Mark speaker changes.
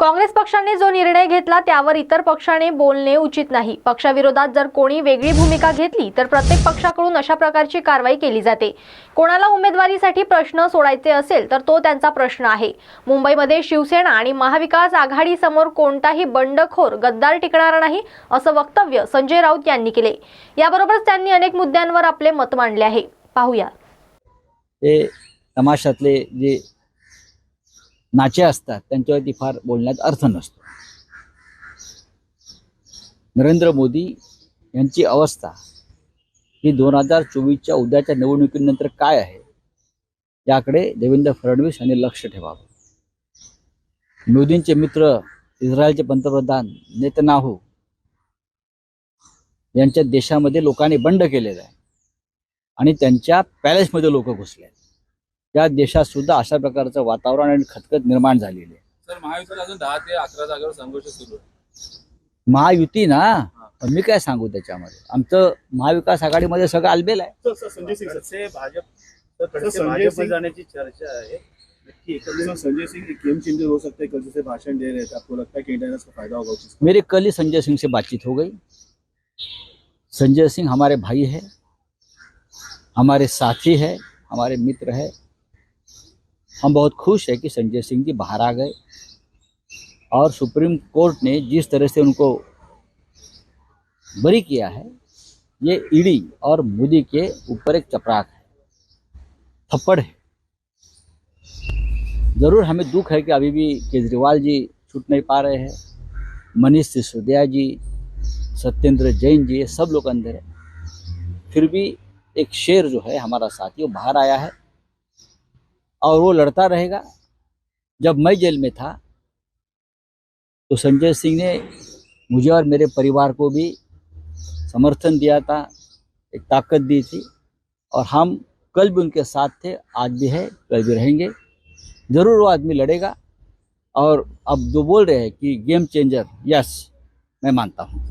Speaker 1: काँग्रेस पक्षाने जो निर्णय घेतला त्यावर इतर पक्षाने बोलणे उचित नाही. पक्षाविरोधात जर कोणी वेगळी भूमिका घेतली तर प्रत्येक पक्षाकडून अशा प्रकारची कारवाई केली जाते. कोणाला उमेदवारीसाठी प्रश्न सोडायचे असेल तर तो त्यांचा प्रश्न आहे. मुंबईमध्ये शिवसेना आणि महाविकास आघाडी समोर कोणताही बंडखोर गद्दार टिकणार नाही असं वक्तव्य संजय राऊत यांनी केले. याबरोबरच त्यांनी अनेक मुद्द्यांवर आपले मत मांडले आहे. पाहूया.
Speaker 2: ते तमाशातले जे नाचे असतात त्यांच्यावरती फार बोलण्यात अर्थ नसतो. नरेंद्र मोदी यांची अवस्था ही दोन हजार चोवीसच्या उद्याच्या निवडणुकीनंतर काय आहे याकडे देवेंद्र फडणवीस यांनी लक्ष ठेवावं. मोदींचे मित्र इस्रायलचे पंतप्रधान नेतनाहू यांच्या देशामध्ये लोकांनी बंड केलेलं आहे आणि त्यांच्या पॅलेसमध्ये लोक घुसले आहेत या देशात सुद्धा अशा प्रकारचं वातावरण आणि खतखत निर्माण झालेली आहे.
Speaker 3: सर महायुतीत अजून दहा ते अकरा जागेवर संघर्ष सुरू आहे.
Speaker 2: महायुती ना? पण मी काय सांगू त्याच्यामध्ये? आमचं महाविकास आघाडीमध्ये सगळं आलबेल आहे.
Speaker 4: संजय सिंग सर.
Speaker 5: खडसे भाजप की चर्चा है
Speaker 4: सर, संजय सिंह एक गेम चेंजर हो सकता कल जैसे भाषण दे रहे थे आपको लगता है कि इंडिया का फायदा होगा
Speaker 2: मेरी कल ही संजय सिंह से बातचीत हो गई. संजय सिंह हमारे भाई है हमारे साथी है हमारे मित्र है हम बहुत खुश है कि संजय सिंह जी बाहर आ गए और सुप्रीम कोर्ट ने जिस तरह से उनको बरी किया है, ये ईडी और मोदी के ऊपर एक चपराक है, थप्पड़ है। ज़रूर हमें दुख है कि अभी भी केजरीवाल जी छूट नहीं पा रहे हैं, मनीष सिसोदिया जी, सत्येंद्र जैन जी, ये सब लोग अंदर है। फिर भी एक शेर जो है हमारा साथी, वो बाहर आया है। और वो लड़ता रहेगा। जब मैं जेल में था तो संजय सिंह ने मुझे और मेरे परिवार को भी समर्थन दिया था, एक ताकत दी थी। और हम कल भी उनके साथ थे, आज भी है, कल भी रहेंगे। ज़रूर वो आदमी लड़ेगा। और अब जो बोल रहे हैं कि गेम चेंजर यस मैं मानता हूँ।